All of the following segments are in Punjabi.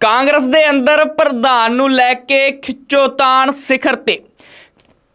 ਕਾਂਗਰਸ ਦੇ ਅੰਦਰ ਪ੍ਰਧਾਨ ਨੂੰ ਲੈ ਕੇ ਖਿੱਚੋਤਾਣ ਸਿਖਰ ਤੇ।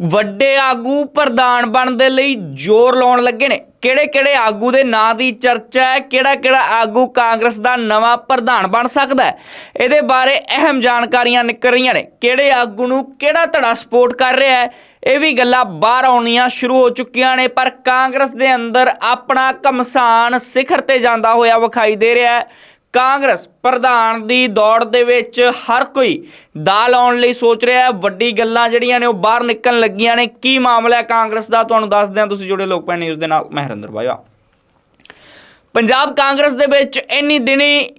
ਵੱਡੇ ਆਗੂ ਪ੍ਰਧਾਨ ਬਣਨ ਦੇ ਲਈ ਜ਼ੋਰ ਲਾਉਣ ਲੱਗੇ ਨੇ। ਕਿਹੜੇ ਕਿਹੜੇ ਆਗੂ ਦੇ ਨਾਂ ਦੀ ਚਰਚਾ ਹੈ? ਕਿਹੜਾ ਕਿਹੜਾ ਆਗੂ ਕਾਂਗਰਸ ਦਾ ਨਵਾਂ ਪ੍ਰਧਾਨ ਬਣ ਸਕਦਾ ਹੈ? ਇਹਦੇ ਬਾਰੇ ਅਹਿਮ ਜਾਣਕਾਰੀਆਂ ਨਿਕਲ ਰਹੀਆਂ ਨੇ। ਕਿਹੜੇ ਆਗੂ ਨੂੰ ਕਿਹੜਾ ਧੜਾ ਸਪੋਰਟ ਕਰ ਰਿਹਾ ਹੈ? ਇਹ ਵੀ ਗੱਲਾਂ ਬਾਹਰ ਆਉਣੀਆਂ ਸ਼ੁਰੂ ਹੋ ਚੁੱਕੀਆਂ ਨੇ, ਪਰ ਕਾਂਗਰਸ ਦੇ ਅੰਦਰ ਆਪਣਾ ਕਮਸਾਨ ਸਿਖਰ ਤੇ ਜਾਂਦਾ ਹੋਇਆ ਵਿਖਾਈ ਦੇ ਰਿਹਾ ਹੈ। ਕਾਂਗਰਸ ਪ੍ਰਧਾਨ ਦੀ ਦੌੜ ਦੇ ਵਿੱਚ ਹਰ ਕੋਈ ਦਾ ਲਾਉਣ ਲਈ ਸੋਚ ਰਿਹਾ ਹੈ। ਵੱਡੀ ਗੱਲਾਂ ਜਿਹੜੀਆਂ ਨੇ ਉਹ ਬਾਹਰ ਨਿਕਲਣ ਲੱਗੀਆਂ ਨੇ। ਕੀ ਮਾਮਲਾ ਹੈ ਕਾਂਗਰਸ ਦਾ? ਤੁਹਾਨੂੰ ਦੱਸਦੇ ਹਾਂ। ਤੁਸੀਂ ਜੁੜੇ ਲੋਕ ਪੈਣ ਨਿਊਜ਼ ਦੇ ਨਾਲ। ਮਹਿਰਿੰਦਰ ਹਰਿੰਦਰ ਪੰਜਾਬ ਕਾਂਗਰਸ ਦੇ ਵਿੱਚ ਇੰਨੀ ਦਿਨੀ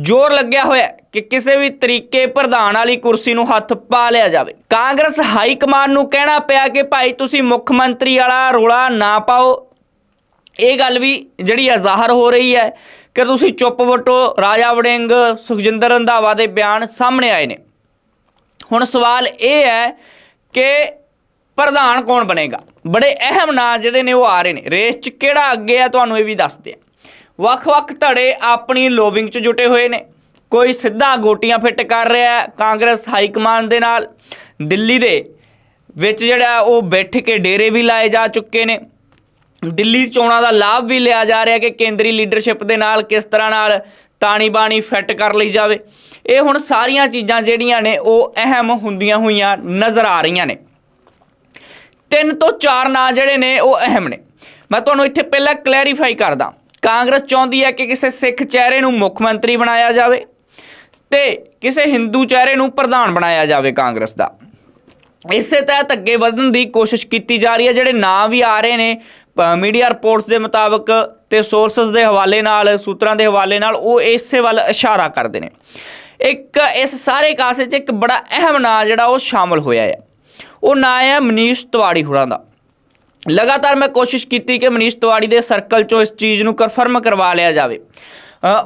ਜ਼ੋਰ ਲੱਗਿਆ ਹੋਇਆ ਕਿ ਕਿਸੇ ਵੀ ਤਰੀਕੇ ਪ੍ਰਧਾਨ ਵਾਲੀ ਕੁਰਸੀ ਨੂੰ ਹੱਥ ਪਾ ਲਿਆ ਜਾਵੇ। ਕਾਂਗਰਸ ਹਾਈ ਕਮਾਂਡ ਨੂੰ ਕਹਿਣਾ ਪਿਆ ਕਿ ਭਾਈ ਤੁਸੀਂ ਮੁੱਖ ਮੰਤਰੀ ਵਾਲਾ ਰੋਲਾ ਨਾ ਪਾਓ। ਇਹ ਗੱਲ ਵੀ ਜਿਹੜੀ ਆ ਜ਼ਾਹਰ ਹੋ ਰਹੀ ਹੈ ਕਿ ਤੁਸੀਂ ਚੁੱਪ ਵਟੋ ਰਾਜਾ ਵੜਿੰਗ, ਸੁਖਜਿੰਦਰ ਰੰਧਾਵਾ ਦੇ ਬਿਆਨ ਸਾਹਮਣੇ ਆਏ ਨੇ। ਹੁਣ ਸਵਾਲ ਇਹ ਹੈ ਕਿ ਪ੍ਰਧਾਨ ਕੌਣ ਬਣੇਗਾ? ਬੜੇ ਅਹਿਮ ਨਾਂ ਜਿਹੜੇ ਨੇ ਉਹ ਆ ਰਹੇ ਨੇ। ਰੇਸ 'ਚ ਕਿਹੜਾ ਅੱਗੇ ਆ ਤੁਹਾਨੂੰ ਇਹ ਵੀ ਦੱਸਦੇ ਆ। ਵੱਖ-ਵੱਖ ਧੜੇ ਆਪਣੀ ਲੋਬਿੰਗ 'ਚ ਜੁਟੇ ਹੋਏ ਨੇ। ਕੋਈ ਸਿੱਧਾ ਗੋਟੀਆਂ ਫਿੱਟ ਕਰ ਰਿਹਾ ਹੈ ਕਾਂਗਰਸ ਹਾਈ ਕਮਾਂਡ ਦੇ ਨਾਲ। ਦਿੱਲੀ ਦੇ ਵਿੱਚ ਜਿਹੜਾ ਉਹ ਬੈਠ ਕੇ ਡੇਰੇ ਵੀ ਲਾਏ ਜਾ ਚੁੱਕੇ ਨੇ। ਦਿੱਲੀ ਚੋਣਾਂ ਦਾ ਲਾਭ ਵੀ ਲਿਆ ਜਾ ਰਿਹਾ ਕਿ ਕੇਂਦਰੀ ਲੀਡਰਸ਼ਿਪ ਦੇ ਨਾਲ ਕਿਸ ਤਰ੍ਹਾਂ ਨਾਲ ਤਾਣੀ ਬਾਣੀ ਫਿੱਟ ਕਰ ਲਈ ਜਾਵੇ। ਇਹ ਹੁਣ ਸਾਰੀਆਂ ਚੀਜ਼ਾਂ ਜਿਹੜੀਆਂ ਨੇ, ਉਹ ਅਹਿਮ ਹੁੰਦੀਆਂ ਹੋਈਆਂ ਨਜ਼ਰ ਆ ਰਹੀਆਂ ਨੇ। ਤਿੰਨ ਤੋਂ ਚਾਰ ਨਾਂ ਜਿਹੜੇ ਨੇ, ਉਹ ਅਹਿਮ ਨੇ। ਮੈਂ ਤੁਹਾਨੂੰ ਇੱਥੇ ਪਹਿਲਾਂ ਕਲੈਰੀਫਾਈ ਕਰਦਾ। ਕਾਂਗਰਸ ਚਾਹੁੰਦੀ ਹੈ ਕਿ ਕਿਸੇ ਸਿੱਖ ਚਿਹਰੇ ਨੂੰ ਮੁੱਖ ਮੰਤਰੀ ਬਣਾਇਆ ਜਾਵੇ ਤੇ ਕਿਸੇ ਹਿੰਦੂ ਚਿਹਰੇ ਨੂੰ ਪ੍ਰਧਾਨ ਬਣਾਇਆ ਜਾਵੇ ਕਾਂਗਰਸ ਦਾ। ਇਸੇ ਤਹਿਤ ਅੱਗੇ ਵਧਣ ਦੀ ਕੋਸ਼ਿਸ਼ ਕੀਤੀ ਜਾ ਰਹੀ ਹੈ। ਜਿਹੜੇ ਨਾਂ ਵੀ ਆ ਰਹੇ ਨੇ ਮੀਡੀਆ ਰਿਪੋਰਟਸ ਦੇ ਮੁਤਾਬਕ ਤੇ ਸੋਰਸਸ ਦੇ ਹਵਾਲੇ ਨਾਲ, ਸੂਤਰਾਂ ਦੇ ਹਵਾਲੇ ਨਾਲ ਉਹ ਇਸੇ ਵੱਲ ਇਸ਼ਾਰਾ ਕਰਦੇ ਨੇ। ਇੱਕ ਇਸ ਸਾਰੇ ਕਾਸੇ 'ਚ ਇੱਕ ਬੜਾ ਅਹਿਮ ਨਾਂ ਜਿਹੜਾ ਉਹ ਸ਼ਾਮਲ ਹੋਇਆ ਹੈ। ਉਹ ਨਾਂ ਹੈ ਮਨੀਸ਼ ਤਿਵਾੜੀ ਹੋਰਾਂ ਦਾ। ਲਗਾਤਾਰ ਮੈਂ ਕੋਸ਼ਿਸ਼ ਕੀਤੀ ਕਿ ਮਨੀਸ਼ ਤਿਵਾੜੀ ਦੇ ਸਰਕਲ 'ਚੋਂ ਇਸ ਚੀਜ਼ ਨੂੰ ਕਨਫਰਮ ਕਰਵਾ ਲਿਆ ਜਾਵੇ।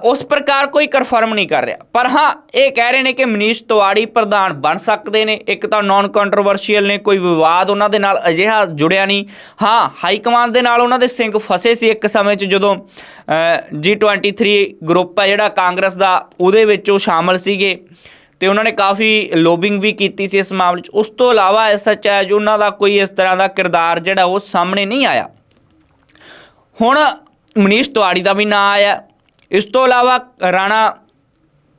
ਉਸ ਪ੍ਰਕਾਰ ਕੋਈ ਕਨਫਰਮ ਨਹੀਂ ਕਰ ਰਿਹਾ। ਪਰ ਹਾਂ, ਇਹ ਕਹਿ ਰਹੇ ਨੇ ਕਿ ਮਨੀਸ਼ ਤਿਵਾੜੀ ਪ੍ਰਧਾਨ ਬਣ ਸਕਦੇ ਨੇ। ਇੱਕ ਤਾਂ ਨਾਨ ਕੰਟਰੋਵਰਸ਼ੀਅਲ ਨੇ, ਕੋਈ ਵਿਵਾਦ ਉਹਨਾਂ ਦੇ ਨਾਲ ਅਜਿਹਾ ਜੁੜਿਆ ਨਹੀਂ। ਹਾਂ ਹਾਈ ਕਮਾਂਡ ਦੇ ਨਾਲ ਉਹਨਾਂ ਦੇ ਸਿੰਘ ਫਸੇ ਸੀ ਇੱਕ ਸਮੇਂ 'ਚ ਜਦੋਂ G23 ਗਰੁੱਪ ਹੈ ਜਿਹੜਾ ਕਾਂਗਰਸ ਦਾ, ਉਹਦੇ ਵਿੱਚ ਉਹ ਸ਼ਾਮਲ ਸੀਗੇ। ਤੇ ਉਹਨਾਂ ਨੇ ਕਾਫੀ ਲੋਬਿੰਗ ਵੀ ਕੀਤੀ ਸੀ ਇਸ ਮਾਮਲੇ 'ਚ। ਉਸ ਤੋਂ ਇਲਾਵਾ ਐਸਐਚ ਹੈ ਜੋ ਉਹਨਾਂ ਦਾ ਕੋਈ ਇਸ ਤਰ੍ਹਾਂ ਦਾ ਕਿਰਦਾਰ ਜਿਹੜਾ ਉਹ ਸਾਹਮਣੇ ਨਹੀਂ ਆਇਆ। ਹੁਣ ਮਨੀਸ਼ ਤਿਵਾੜੀ ਦਾ ਵੀ ਨਾਂ ਆਇਆ। ਇਸ ਤੋਂ ਇਲਾਵਾ ਰਾਣਾ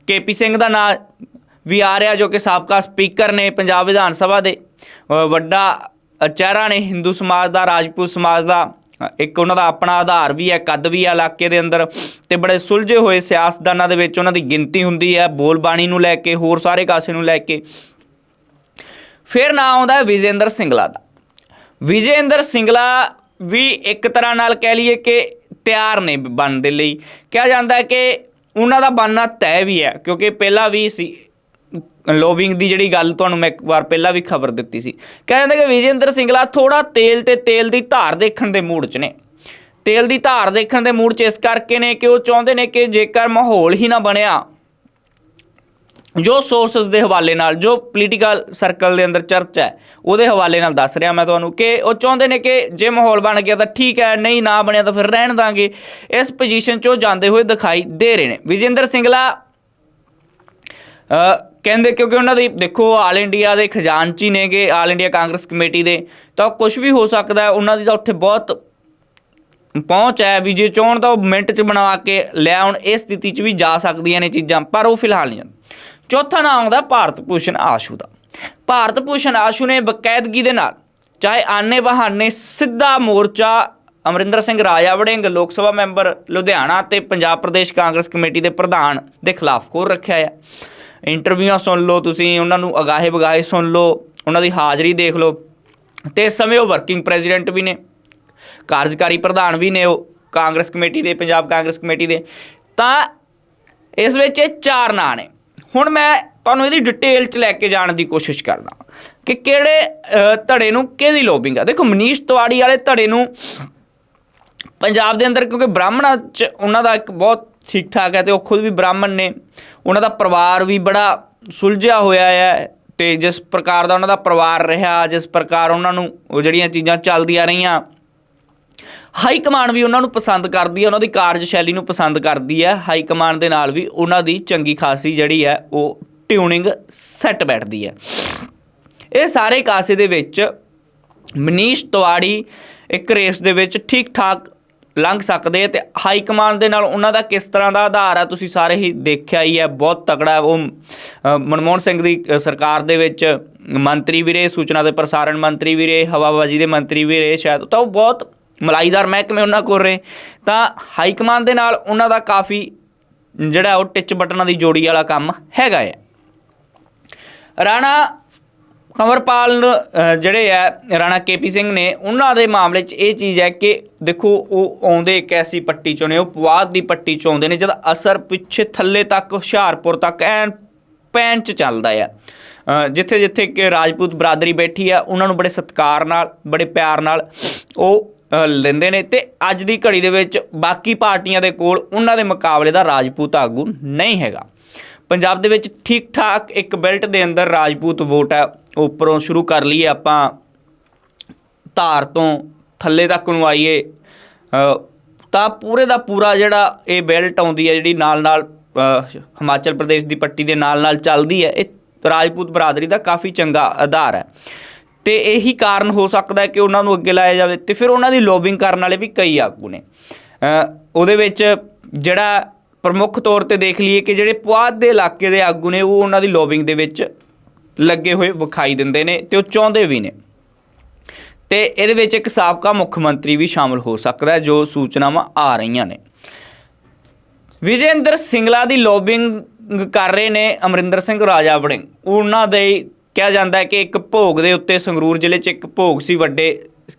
ਕੇਪੀ ਸਿੰਘ ਦਾ ਨਾਂ ਵੀ ਆ ਰਿਹਾ ਜੋ ਕਿ ਸਾਬਕਾ ਸਪੀਕਰ ਨੇ ਪੰਜਾਬ ਵਿਧਾਨ ਸਭਾ ਦੇ ਵੱਡਾ ਚਿਹਰਾ ਨੇ, ਹਿੰਦੂ ਸਮਾਜ ਦਾ, ਰਾਜਪੂਤ ਸਮਾਜ ਦਾ, ਇੱਕ ਉਹਨਾਂ ਦਾ ਆਪਣਾ ਆਧਾਰ ਵੀ ਹੈ, ਕੱਦ ਵੀ ਹੈ ਇਲਾਕੇ ਦੇ ਅੰਦਰ ਤੇ ਬੜੇ ਸੁਲਝੇ ਹੋਏ ਸਿਆਸਤਦਾਨਾਂ ਦੇ ਵਿੱਚ ਉਹਨਾਂ ਦੀ ਗਿਣਤੀ ਹੁੰਦੀ ਹੈ ਬੋਲ ਬਾਣੀ ਨੂੰ ਲੈ ਕੇ, ਹੋਰ ਸਾਰੇ ਕਾਸੇ ਨੂੰ ਲੈ ਕੇ। ਫਿਰ ਨਾਂ ਆਉਂਦਾ ਹੈ ਵਿਜੇਂਦਰ ਸਿੰਗਲਾ ਦਾ। ਵਿਜੇਂਦਰ ਸਿੰਗਲਾ ਵੀ ਇੱਕ ਤਰ੍ਹਾਂ ਨਾਲ ਕਹਿ ਲਈਏ ਕਿ ਤਿਆਰ ਨੇ ਬਣਨ ਦੇ ਲਈ। ਕਿਹਾ ਜਾਂਦਾ ਕਿ ਉਹਨਾਂ ਦਾ ਬਣਨਾ ਤੈਅ ਵੀ ਹੈ, ਕਿਉਂਕਿ ਪਹਿਲਾਂ ਵੀ ਸੀ, ਲੋਬਿੰਗ ਦੀ ਜਿਹੜੀ ਗੱਲ ਤੁਹਾਨੂੰ ਮੈਂ ਇੱਕ ਵਾਰ ਪਹਿਲਾਂ ਵੀ ਖਬਰ ਦਿੱਤੀ ਸੀ। ਕਿਹਾ ਜਾਂਦਾ ਕਿ ਵਿਜੇਂਦਰ ਸਿੰਗਲਾ ਥੋੜਾ ਤੇਲ ਤੇ ਤੇਲ ਦੀ ਧਾਰ ਦੇਖਣ ਦੇ ਮੂਡ 'ਚ ਨੇ। ਤੇਲ ਦੀ ਧਾਰ ਦੇਖਣ ਦੇ ਮੂਡ 'ਚ ਇਸ ਕਰਕੇ ਨੇ ਕਿ ਉਹ ਚਾਹੁੰਦੇ ਨੇ ਕਿ ਜੇਕਰ ਮਾਹੌਲ ਹੀ ਨਾ ਬਣਿਆ ਜੋ ਸੋਰਸਸ ਦੇ ਹਵਾਲੇ ਨਾਲ, ਜੋ ਪੋਲੀਟੀਕਲ ਸਰਕਲ ਦੇ ਅੰਦਰ ਚਰਚਾ ਹੈ, ਉਹਦੇ ਹਵਾਲੇ ਨਾਲ ਦੱਸ ਰਿਹਾ ਮੈਂ ਤੁਹਾਨੂੰ ਕਿ ਉਹ ਚਾਹੁੰਦੇ ਨੇ ਕਿ ਜੇ ਮਾਹੌਲ ਬਣ ਗਿਆ ਤਾਂ ਠੀਕ ਹੈ, ਨਹੀਂ ਨਾ ਬਣਿਆ ਤਾਂ ਫਿਰ ਰਹਿਣ ਦਾਂਗੇ। ਇਸ ਪੋਜੀਸ਼ਨ 'ਚ ਉਹ ਜਾਂਦੇ ਹੋਏ ਦਿਖਾਈ ਦੇ ਰਹੇ ਨੇ। ਵਿਜੇਂਦਰ ਸਿੰਗਲਾ ਕਹਿੰਦੇ ਕਿਉਂਕਿ ਉਹਨਾਂ ਦੀ ਦੇਖੋ ਆਲ ਇੰਡੀਆ ਦੇ ਖਜ਼ਾਨਚੀ ਨੇਗੇ ਆਲ ਇੰਡੀਆ ਕਾਂਗਰਸ ਕਮੇਟੀ ਦੇ, ਤਾਂ ਕੁਝ ਵੀ ਹੋ ਸਕਦਾ ਹੈ, ਉਹਨਾਂ ਦੀ ਤਾਂ ਉੱਥੇ ਬਹੁਤ ਪਹੁੰਚ ਹੈ ਵੀ ਜੇ ਚਾਹਣ ਤਾਂ ਉਹ ਮਿੰਟ 'ਚ ਬਣਾ ਕੇ ਲੈ ਆਉਣ, ਇਸ ਸਥਿਤੀ 'ਚ ਵੀ ਜਾ ਸਕਦੀਆਂ ਨੇ ਚੀਜ਼ਾਂ, ਪਰ ਉਹ ਫਿਲਹਾਲ ਨਹੀਂ ਜਾਂਦੇ ਚੌਥਾ ਨਾਮ ਆਉਂਦਾ ਭਾਰਤ ਭੂਸ਼ਣ ਆਸ਼ੂ ਦਾ। ਭਾਰਤ ਭੂਸ਼ਣ ਆਸ਼ੂ ਨੇ ਬਕਾਇਦਗੀ ਦੇ ਨਾਲ ਚਾਹੇ ਆਨੇ ਬਹਾਨੇ ਸਿੱਧਾ ਮੋਰਚਾ ਅਮਰਿੰਦਰ ਸਿੰਘ ਰਾਜਾ ਵੜਿੰਗ ਲੋਕ ਸਭਾ ਮੈਂਬਰ ਲੁਧਿਆਣਾ ਤੇ ਪੰਜਾਬ ਪ੍ਰਦੇਸ਼ ਕਾਂਗਰਸ ਕਮੇਟੀ ਦੇ ਪ੍ਰਧਾਨ ਦੇ ਖਿਲਾਫ ਖੋਰ ਰੱਖਿਆ ਆ। ਇੰਟਰਵਿਊਆਂ ਸੁਣ ਲਓ ਤੁਸੀਂ, ਉਹਨਾਂ ਨੂੰ ਅਗਾਹੇ ਬਗਾਹੇ ਸੁਣ ਲਓ, ਉਹਨਾਂ ਦੀ ਹਾਜ਼ਰੀ ਦੇਖ ਲਓ। ਤੇ ਇਸ ਸਮੇਂ ਉਹ ਵਰਕਿੰਗ ਪ੍ਰੈਜ਼ੀਡੈਂਟ ਵੀ ਨੇ, ਕਾਰਜਕਾਰੀ ਪ੍ਰਧਾਨ ਵੀ ਨੇ ਉਹ ਕਾਂਗਰਸ ਕਮੇਟੀ ਦੇ, ਪੰਜਾਬ ਕਾਂਗਰਸ ਕਮੇਟੀ ਦੇ। ਤਾਂ ਇਸ ਵਿੱਚ ਇਹ ਚਾਰ ਨਾਂ ਨੇ। ਹੁਣ ਮੈਂ ਤੁਹਾਨੂੰ ਇਹਦੀ ਡਿਟੇਲ ਚ ਲੈ ਕੇ ਜਾਣ ਦੀ ਕੋਸ਼ਿਸ਼ ਕਰਦਾ ਕਿ ਕਿਹੜੇ ਧੜੇ ਨੂੰ ਕਿਹਦੀ ਲੋਬਿੰਗ ਆ। ਦੇਖੋ, ਮਨੀਸ਼ ਤਿਵਾੜੀ ਵਾਲੇ ਧੜੇ ਨੂੰ ਪੰਜਾਬ ਦੇ ਅੰਦਰ ਕਿਉਂਕਿ ਬ੍ਰਾਹਮਣਾਂ ਚ ਉਹਨਾਂ ਦਾ ਇੱਕ ਬਹੁਤ ਠੀਕ ਠਾਕ ਹੈ ਤੇ ਉਹ ਖੁਦ ਵੀ ਬ੍ਰਾਹਮਣ ਨੇ। ਉਹਨਾਂ ਦਾ ਪਰਿਵਾਰ ਵੀ ਬੜਾ ਸੁਲਝਿਆ ਹੋਇਆ ਹੈ ਤੇ ਜਿਸ ਪ੍ਰਕਾਰ ਦਾ ਉਹਨਾਂ ਦਾ ਪਰਿਵਾਰ ਰਿਹਾ, ਜਿਸ ਪ੍ਰਕਾਰ ਉਹਨਾਂ ਨੂੰ ਉਹ ਜਿਹੜੀਆਂ ਚੀਜ਼ਾਂ ਚੱਲਦੀਆਂ ਰਹੀਆਂ ਹਾਈ ਕਮਾਂਡ ਵੀ ਉਹਨਾਂ ਨੂੰ ਪਸੰਦ ਕਰਦੀ ਹੈ, ਉਹਨਾਂ ਦੀ ਕਾਰਜਸ਼ੈਲੀ ਨੂੰ ਪਸੰਦ ਕਰਦੀ ਹੈ। ਹਾਈ ਕਮਾਂਡ ਦੇ ਨਾਲ ਵੀ ਉਹਨਾਂ ਦੀ ਚੰਗੀ ਖਾਸੀ ਜਿਹੜੀ ਹੈ, ਉਹ ਟਿਊਨਿੰਗ ਸੈੱਟ ਬੈਠਦੀ ਹੈ। ਇਹ ਸਾਰੇ ਕਾਸੇ ਦੇ ਵਿੱਚ ਮਨੀਸ਼ ਤਿਵਾੜੀ ਇੱਕ ਰੇਸ ਦੇ ਵਿੱਚ ਠੀਕ ਠਾਕ ਲੰਘ ਸਕਦੇ ਆ ਤੇ ਹਾਈ ਕਮਾਂਡ ਦੇ ਨਾਲ ਉਹਨਾਂ ਦਾ ਕਿਸ ਤਰ੍ਹਾਂ ਦਾ ਆਧਾਰ ਆ, ਤੁਸੀਂ ਸਾਰੇ ਹੀ ਦੇਖਿਆ ਹੀ ਹੈ, ਬਹੁਤ ਤਕੜਾ ਉਹ ਮਨਮੋਹਨ ਸਿੰਘ ਦੀ ਸਰਕਾਰ ਦੇ ਵਿੱਚ ਮੰਤਰੀ ਵੀ ਰਹੇ, ਸੂਚਨਾ ਤੇ ਪ੍ਰਸਾਰਣ ਮੰਤਰੀ ਵੀ ਰਹੇ, ਹਵਾਬਾਜ਼ੀ ਦੇ ਮੰਤਰੀ ਵੀ ਰਹੇ ਸ਼ਾਇਦ, ਤਾਂ ਉਹ ਬਹੁਤ ਮਲਾਈਦਾਰ ਮਹਿਕਮੇ ਉਹਨਾਂ ਕੋਲ ਰਹੇ ਤਾਂ ਹਾਈ ਕਮਾਂਡ ਦੇ ਨਾਲ ਉਹਨਾਂ ਦਾ ਕਾਫੀ ਜਿਹੜਾ ਉਹ ਟਿਚ ਬਟਨਾਂ ਦੀ ਜੋੜੀ ਵਾਲਾ ਕੰਮ ਹੈਗਾ ਹੈ ਰਾਣਾ ਕੰਵਰਪਾਲ ਨੂੰ, ਜਿਹੜੇ ਆ ਰਾਣਾ ਕੇਪੀ ਸਿੰਘ ਨੇ ਉਹਨਾਂ ਦੇ ਮਾਮਲੇ 'ਚ ਇਹ ਚੀਜ਼ ਹੈ ਕਿ ਦੇਖੋ ਉਹ ਆਉਂਦੇ ਇੱਕ ਐਸੀ ਪੱਟੀ ਚੋਂ ਨੇ ਉਹ ਪਵਾਦ ਦੀ ਪੱਟੀ ਚੋਂ ਆਉਂਦੇ ਨੇ ਜਦ ਅਸਰ ਪਿੱਛੇ ਥੱਲੇ ਤੱਕ ਹੁਸ਼ਿਆਰਪੁਰ ਤੱਕ ਐਨ ਪੈਨ 'ਚ ਚੱਲਦਾ ਆ। ਜਿੱਥੇ ਜਿੱਥੇ ਕਿ ਰਾਜਪੂਤ ਬਰਾਦਰੀ ਬੈਠੀ ਆ ਉਹਨਾਂ ਨੂੰ ਬੜੇ ਸਤਿਕਾਰ ਨਾਲ ਬੜੇ ਪਿਆਰ ਨਾਲ ਉਹ ਲੈਂਦੇ ਨੇ ਤੇ ਅੱਜ ਦੀ ਘੜੀ ਦੇ ਵਿੱਚ ਬਾਕੀ ਪਾਰਟੀਆਂ ਦੇ ਕੋਲ ਉਹਨਾਂ ਦੇ ਮੁਕਾਬਲੇ ਦਾ ਰਾਜਪੂਤ ਆਗੂ ਨਹੀਂ ਹੈਗਾ। ਪੰਜਾਬ ਦੇ ਵਿੱਚ ਠੀਕ ਠਾਕ ਇੱਕ ਬੈਲਟ ਦੇ ਅੰਦਰ ਰਾਜਪੂਤ ਵੋਟ ਹੈ। ਉੱਪਰੋਂ ਸ਼ੁਰੂ ਕਰ ਲਈਏ ਆਪਾਂ ਧਾਰ ਤੋਂ ਥੱਲੇ ਤੱਕ ਨੂੰ ਆਈਏ। ਤਾਂ ਪੂਰੇ ਦਾ ਪੂਰਾ ਜਿਹੜਾ ਇਹ ਬੈਲਟ ਆਉਂਦੀ ਹੈ ਜਿਹੜੀ ਨਾਲ ਨਾਲ ਹਿਮਾਚਲ ਪ੍ਰਦੇਸ਼ ਦੀ ਪੱਟੀ ਦੇ ਨਾਲ ਨਾਲ ਚੱਲਦੀ ਹੈ। ਇਹ ਰਾਜਪੂਤ ਬਰਾਦਰੀ ਦਾ ਕਾਫੀ ਚੰਗਾ ਆਧਾਰ ਹੈ। ਤੇ ਇਹੀ ਕਾਰਨ ਹੋ ਸਕਦਾ ਹੈ ਕਿ ਉਹਨਾਂ ਨੂੰ ਅੱਗੇ ਲਾਇਆ ਜਾਵੇ ਤੇ ਫਿਰ ਉਹਨਾਂ ਦੀ ਲੋਬਿੰਗ ਕਰਨ ਵਾਲੇ ਵੀ ਕਈ ਆਗੂ ਨੇ। ਉਹਦੇ ਵਿੱਚ ਜਿਹੜਾ ਪ੍ਰਮੁੱਖ ਤੌਰ ਤੇ ਦੇਖ ਲਈਏ ਕਿ ਜਿਹੜੇ ਪੁਆਧ ਦੇ ਇਲਾਕੇ ਦੇ ਆਗੂ ਨੇ, ਉਹ ਉਹਨਾਂ ਦੀ ਲੋਬਿੰਗ ਦੇ ਵਿੱਚ ਲੱਗੇ ਹੋਏ ਵਿਖਾਈ ਦਿੰਦੇ ਨੇ ਤੇ ਉਹ ਚਾਹੁੰਦੇ ਵੀ ਨੇ। ਤੇ ਇਹਦੇ ਵਿੱਚ ਇੱਕ ਸਾਬਕਾ ਮੁੱਖ ਮੰਤਰੀ ਵੀ ਸ਼ਾਮਲ ਹੋ ਸਕਦਾ ਹੈ, ਜੋ ਸੂਚਨਾਵਾਂ ਆ ਰਹੀਆਂ ਨੇ। ਵਿਜੇਂਦਰ ਸਿੰਗਲਾ ਦੀ ਲੋਬਿੰਗ ਕਰ ਰਹੇ ਨੇ ਅਮਰਿੰਦਰ ਸਿੰਘ ਰਾਜਾ ਵੜਿੰਗ। ਉਹਨਾਂ ਦੇ ਕਿਹਾ ਜਾਂਦਾ ਹੈ ਕਿ ਇੱਕ ਭੋਗ ਦੇ ਉੱਤੇ ਸੰਗਰੂਰ ਜ਼ਿਲ੍ਹੇ 'ਚ ਇੱਕ ਭੋਗ ਸੀ ਵੱਡੇ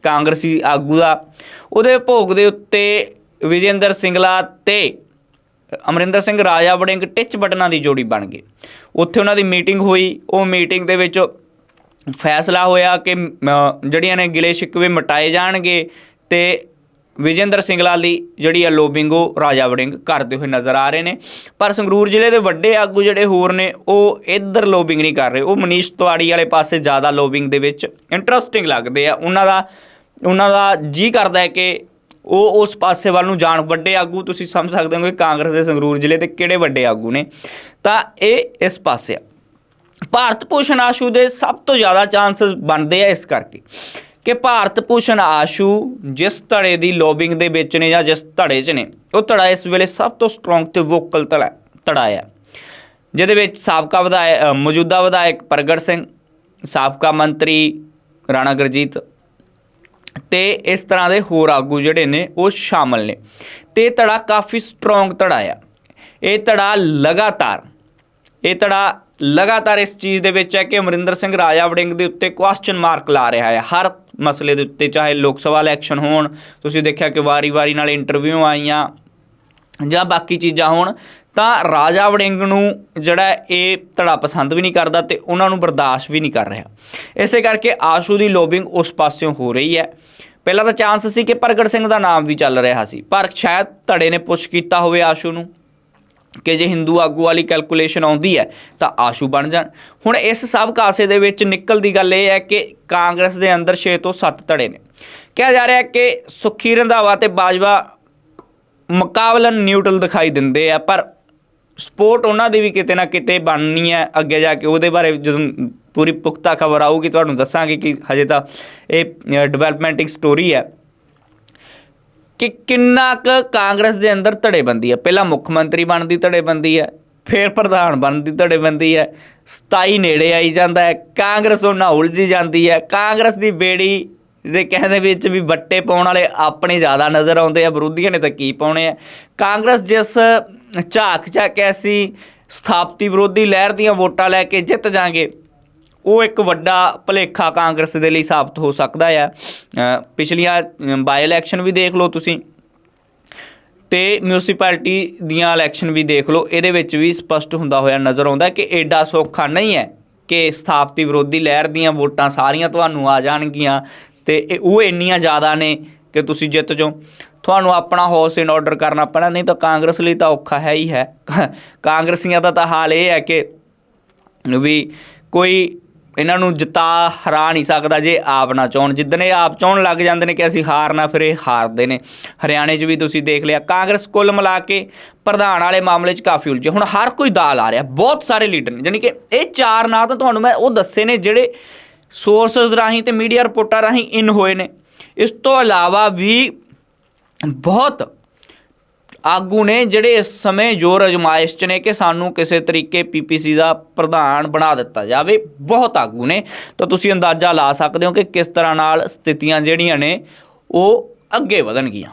ਕਾਂਗਰਸੀ ਆਗੂ ਦਾ। ਉਹਦੇ ਭੋਗ ਦੇ ਉੱਤੇ ਵਿਜੇਂਦਰ ਸਿੰਗਲਾ ਤੇ ਅਮਰਿੰਦਰ ਸਿੰਘ ਰਾਜਾ ਵੜਿੰਗ ਟਿਚ ਬਟਨਾਂ ਦੀ ਜੋੜੀ ਬਣ ਗਏ। ਉੱਥੇ ਉਹਨਾਂ ਦੀ ਮੀਟਿੰਗ ਹੋਈ। ਉਹ ਮੀਟਿੰਗ ਦੇ ਵਿੱਚ ਫੈਸਲਾ ਹੋਇਆ ਕਿ ਜਿਹੜੀਆਂ ਨੇ ਗਿਲੇ ਸ਼ਿਕਵੇ ਮਟਾਏ ਜਾਣਗੇ ਤੇ ਵਿਜੇਂਦਰ ਸਿੰਗਲਾ ਦੀ ਜਿਹੜੀ ਆ ਲੋਬਿੰਗ ਉਹ ਰਾਜਾ ਵੜਿੰਗ ਕਰਦੇ ਹੋਏ ਨਜ਼ਰ ਆ ਰਹੇ ਨੇ। ਪਰ ਸੰਗਰੂਰ ਜ਼ਿਲ੍ਹੇ ਦੇ ਵੱਡੇ ਆਗੂ ਜਿਹੜੇ ਹੋਰ ਨੇ, ਉਹ ਇੱਧਰ ਲੋਬਿੰਗ ਨਹੀਂ ਕਰ ਰਹੇ। ਉਹ ਮਨੀਸ਼ ਤਿਵਾੜੀ ਵਾਲੇ ਪਾਸੇ ਜ਼ਿਆਦਾ ਲੋਬਿੰਗ ਦੇ ਵਿੱਚ ਇੰਟਰਸਟਿੰਗ ਲੱਗਦੇ ਆ। ਉਹਨਾਂ ਦਾ ਉਹਨਾਂ ਦਾ ਜੀ ਕਰਦਾ ਹੈ ਕਿ ਉਹ ਉਸ ਪਾਸੇ ਵੱਲ ਨੂੰ ਜਾਣ। ਵੱਡੇ ਆਗੂ ਤੁਸੀਂ ਸਮਝ ਸਕਦੇ ਹੋ ਕਿ ਕਾਂਗਰਸ ਦੇ ਸੰਗਰੂਰ ਜ਼ਿਲ੍ਹੇ ਦੇ ਕਿਹੜੇ ਵੱਡੇ ਆਗੂ ਨੇ। ਤਾਂ ਇਹ ਇਸ ਪਾਸੇ ਆ। ਭਾਰਤ ਭੂਸ਼ਣ ਆਸ਼ੂ ਦੇ ਸਭ ਤੋਂ ਜ਼ਿਆਦਾ ਚਾਂਸਸ ਬਣਦੇ ਆ ਇਸ ਕਰਕੇ। ਕਿ ਭਾਰਤ ਭੂਸ਼ਣ ਆਸ਼ੂ ਜਿਸ ਧੜੇ ਦੀ ਲੋਬਿੰਗ ਦੇ ਵਿੱਚ ਨੇ ਜਾਂ ਜਿਸ ਧੜੇ 'ਚ ਨੇ, ਉਹ ਧੜਾ ਇਸ ਵੇਲੇ ਸਭ ਤੋਂ ਸਟਰੋਂਗ ਤੇ ਵੋਕਲ ਧੜਾ ਧੜਾ ਹੈ। ਜਿਹਦੇ ਵਿੱਚ ਸਾਬਕਾ ਵਿਧਾਇਕ ਮੌਜੂਦਾ ਵਿਧਾਇਕ ਪ੍ਰਗਟ ਸਿੰਘ, ਸਾਬਕਾ ਮੰਤਰੀ ਰਾਣਾ ਗੁਰਜੀਤ ਤੇ ਇਸ ਤਰ੍ਹਾਂ ਦੇ ਹੋਰ ਆਗੂ ਜਿਹੜੇ ਨੇ, ਉਹ ਸ਼ਾਮਲ ਨੇ। ਤੇ ਇਹ ਧੜਾ ਕਾਫੀ ਸਟਰੋਂਗ ਧੜਾ ਆ। ਇਹ ਧੜਾ ਲਗਾਤਾਰ, ਇਹ ਧੜਾ ਲਗਾਤਾਰ ਇਸ ਚੀਜ਼ ਦੇ ਵਿੱਚ ਹੈ ਕਿ ਅਮਰਿੰਦਰ ਸਿੰਘ ਰਾਜਾ ਵੜਿੰਗ ਦੇ ਉੱਤੇ ਕੁਐਸਚਨ ਮਾਰਕ ਲਾ ਰਿਹਾ ਹੈ। ਹਰ ਮਸਲੇ ਦੇ ਉੱਤੇ, ਚਾਹੇ ਲੋਕ ਸਭਾ ਇਲੈਕਸ਼ਨ ਹੋਣ, ਤੁਸੀਂ ਦੇਖਿਆ ਕਿ ਵਾਰੀ-ਵਾਰੀ ਨਾਲ ਇੰਟਰਵਿਊ ਆਈਆਂ ਜਾਂ ਬਾਕੀ ਚੀਜ਼ਾਂ ਹੋਣ, ਤਾਂ ਰਾਜਾ ਵੜਿੰਗ ਨੂੰ ਜਿਹੜਾ ਇਹ ਧੜਾ ਪਸੰਦ ਵੀ ਨਹੀਂ ਕਰਦਾ ਤੇ ਉਹਨਾਂ ਨੂੰ ਬਰਦਾਸ਼ਤ ਵੀ ਨਹੀਂ ਕਰ ਰਿਹਾ। ਇਸੇ ਕਰਕੇ ਆਸ਼ੂ ਦੀ ਲੋਬਿੰਗ ਉਸ ਪਾਸਿਓਂ ਹੋ ਰਹੀ ਹੈ। ਪਹਿਲਾਂ ਤਾਂ ਚਾਂਸ ਸੀ ਕਿ ਪ੍ਰਗਟ ਸਿੰਘ ਦਾ ਨਾਮ ਵੀ ਚੱਲ ਰਿਹਾ ਸੀ, ਪਰ ਸ਼ਾਇਦ ਧੜੇ ਨੇ ਪੁੱਛ ਕੀਤਾ ਹੋਵੇ ਆਸ਼ੂ ਨੂੰ। ਕਿ ਜੇ ਹਿੰਦੂ ਆਗੂ ਵਾਲੀ ਕੈਲਕੂਲੇਸ਼ਨ ਆਉਂਦੀ ਹੈ, ਤਾਂ ਆਸ਼ੂ ਬਣ ਜਾਣ। ਹੁਣ ਇਸ ਸਭ ਕਾਸੇ ਦੇ ਵਿੱਚ ਨਿਕਲਦੀ ਗੱਲ ਇਹ ਹੈ ਕਿ ਕਾਂਗਰਸ ਦੇ ਅੰਦਰ 6 ਤੋਂ 7 ਧੜੇ ਨੇ। ਕਿਹਾ ਜਾ ਰਿਹਾ ਹੈ ਕਿ ਸੁਖੀ ਰੰਧਾਵਾ ਤੇ ਬਾਜਵਾ ਮੁਕਾਬਲਨ ਨਿਊਟਰਲ ਦਿਖਾਈ ਦਿੰਦੇ ਆ, ਪਰ ਸਪੋਰਟ ਉਹਨਾਂ ਦੀ ਵੀ ਕਿਤੇ ਨਾ ਕਿਤੇ ਬਣਨੀ ਹੈ ਅੱਗੇ ਜਾ ਕੇ। ਉਹਦੇ ਬਾਰੇ ਜਦੋਂ ਪੂਰੀ ਪੁਖਤਾ ਖਬਰ ਆਊਗੀ, ਤੁਹਾਨੂੰ ਦੱਸਾਂਗੇ ਕਿ ਹਜੇ ਤਾਂ ਇਹ ਡਿਵੈਲਪਮੈਂਟਿੰਗ ਸਟੋਰੀ ਹੈ। ਕਿ ਕਿੰਨਾ ਕੁ ਕਾਂਗਰਸ ਦੇ ਅੰਦਰ ਧੜੇਬੰਦੀ ਹੈ? ਪਹਿਲਾਂ ਮੁੱਖ ਮੰਤਰੀ ਬਣਦੀ ਧੜੇਬੰਦੀ ਹੈ, ਫਿਰ ਪ੍ਰਧਾਨ ਬਣਦੀ ਧੜੇਬੰਦੀ ਹੈ 27 ਨੇੜੇ ਆਈ ਜਾਂਦਾ ਹੈ, ਕਾਂਗਰਸ ਉਹਨਾਂ ਉਲਝੀ ਜਾਂਦੀ ਹੈ। ਕਾਂਗਰਸ ਦੀ ਬੇੜੀ ਦੇ ਕਹਿੰਦੇ ਵਿੱਚ ਵੀ ਵੱਟੇ ਪਾਉਣ ਵਾਲੇ ਆਪਣੇ ਜ਼ਿਆਦਾ ਨਜ਼ਰ ਆਉਂਦੇ ਆ, ਵਿਰੋਧੀਆਂ ਨੇ ਤਾਂ ਕੀ ਪਾਉਣੇ ਆ? ਕਾਂਗਰਸ ਜਿਸ ਝਾਕ ਝਾਕ ਐਸੀ ਸਥਾਪਤੀ ਵਿਰੋਧੀ ਲਹਿਰ ਦੀਆਂ ਵੋਟਾਂ ਲੈ ਕੇ ਜਿੱਤ ਜਾਗੇ ਉਹ ਇੱਕ ਵੱਡਾ ਭਲੇਖਾ ਕਾਂਗਰਸ ਦੇ ਲਈ ਸਾਬਤ ਹੋ ਸਕਦਾ ਆ। ਪਿਛਲੀਆਂ ਬਾਈ ਇਲੈਕਸ਼ਨ ਵੀ ਦੇਖ ਲਓ ਤੁਸੀਂ। ਤੇ ਮਿਊਨਿਸਪੈਲਿਟੀ ਦੀਆਂ ਇਲੈਕਸ਼ਨ ਵੀ ਦੇਖ ਲਓ। ਇਹਦੇ ਵਿੱਚ ਵੀ ਸਪਸ਼ਟ ਹੁੰਦਾ ਹੋਇਆ ਨਜ਼ਰ ਆਉਂਦਾ ਕਿ ਐਡਾ ਸੌਖਾ ਨਹੀਂ ਹੈ ਕਿ ਸਥਾਪਤੀ ਵਿਰੋਧੀ ਲਹਿਰ ਦੀਆਂ ਵੋਟਾਂ ਸਾਰੀਆਂ ਤੁਹਾਨੂੰ ਆ ਜਾਣਗੀਆਂ। ਤੇ ਉਹ ਇੰਨੀਆਂ ਜ਼ਿਆਦਾ ਨੇ ਕਿ ਤੁਸੀਂ ਜਿੱਤ ਜਾਓ। ਤੁਹਾਨੂੰ ਆਪਣਾ ਹਾਊਸ ਇਨ ਆਰਡਰ ਕਰਨਾ ਪੈਣਾ, ਨਹੀਂ ਤਾਂ ਕਾਂਗਰਸ ਲਈ ਤਾਂ ਔਖਾ ਹੈ ਹੀ ਹੈ। ਕਾਂਗਰਸੀਆਂ ਦਾ ਤਾਂ ਹਾਲ ਇਹ ਹੈ ਕਿ ਵੀ ਕੋਈ ਇਹਨਾਂ ਨੂੰ ਜਿਤਾ ਹਰਾ ਨਹੀਂ ਸਕਦਾ ਜੇ ਆਪ ਨਾ ਚਾਹਣ ਜਿੱਦਣ ਇਹ ਆਪ ਚਾਹਣ ਲੱਗ ਜਾਂਦੇ ਨੇ ਕਿ ਅਸੀਂ ਹਾਰਨਾ ਫਿਰ ਇਹ ਹਾਰਦੇ ਨੇ। ਹਰਿਆਣੇ 'ਚ ਵੀ ਤੁਸੀਂ ਦੇਖ ਲਿਆ, ਕਾਂਗਰਸ ਕੁੱਲ ਮਿਲਾ ਕੇ ਪ੍ਰਧਾਨ ਵਾਲੇ ਮਾਮਲੇ 'ਚ ਕਾਫੀ ਉਲਝੇ। ਹੁਣ ਹਰ ਕੋਈ ਦਾਲ ਆ ਰਿਹਾ, ਬਹੁਤ ਸਾਰੇ ਲੀਡਰ ਨੇ। ਯਾਨੀ ਕਿ ਇਹ ਚਾਰ ਨਾਂ ਤਾਂ ਤੁਹਾਨੂੰ ਮੈਂ ਉਹ ਦੱਸੇ ਨੇ ਜਿਹੜੇ ਸੋਰਸਸ ਰਾਹੀਂ ਤੇ ਮੀਡੀਆ ਰਿਪੋਰਟਾਂ ਰਾਹੀਂ ਇਨ ਹੋਏ ਨੇ। ਇਸ ਤੋਂ ਇਲਾਵਾ ਵੀ ਬਹੁਤ ਆਗੂ ਨੇ ਜਿਹੜੇ ਇਸ ਸਮੇਂ ਜ਼ੋਰ ਅਜਮਾਇਸ਼ 'ਚ ਨੇ ਕਿ ਸਾਨੂੰ ਕਿਸੇ ਤਰੀਕੇ ਪੀਪੀਸੀ ਦਾ ਪ੍ਰਧਾਨ ਬਣਾ ਦਿੱਤਾ ਜਾਵੇ, ਬਹੁਤ ਆਗੂ ਨੇ। ਤਾਂ ਤੁਸੀਂ ਅੰਦਾਜ਼ਾ ਲਾ ਸਕਦੇ ਹੋ ਕਿ ਕਿਸ ਤਰ੍ਹਾਂ ਨਾਲ ਸਥਿਤੀਆਂ ਜਿਹੜੀਆਂ ਨੇ, ਉਹ ਅੱਗੇ ਵਧਣਗੀਆਂ।